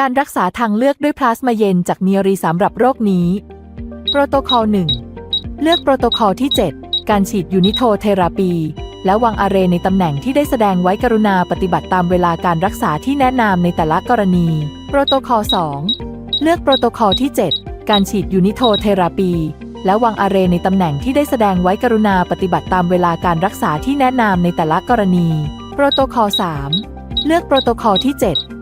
การรักษาทางเลือกด้วยพลาสมาเย็นจากเนียรีสำหรับโรคนี้ โปรโตคอล 1 เลือกโปรโตคอลที่ 7 การฉีดยูนิโทเทราปี และวางอาเรในตำแหน่งที่ได้แสดงไว้กรุณาปฏิบัติตามเวลาการรักษาที่แนะนำในแต่ละกรณี โปรโตคอล 2 เลือกโปรโตคอลที่ 7 การฉีดยูนิโทเทราปี และวางอาเรในตำแหน่งที่ได้แสดงไว้กรุณาปฏิบัติตามเวลาการรักษาที่แนะนำในแต่ละกรณี โปรโตคอล 3 เลือกโปรโตคอลที่ 7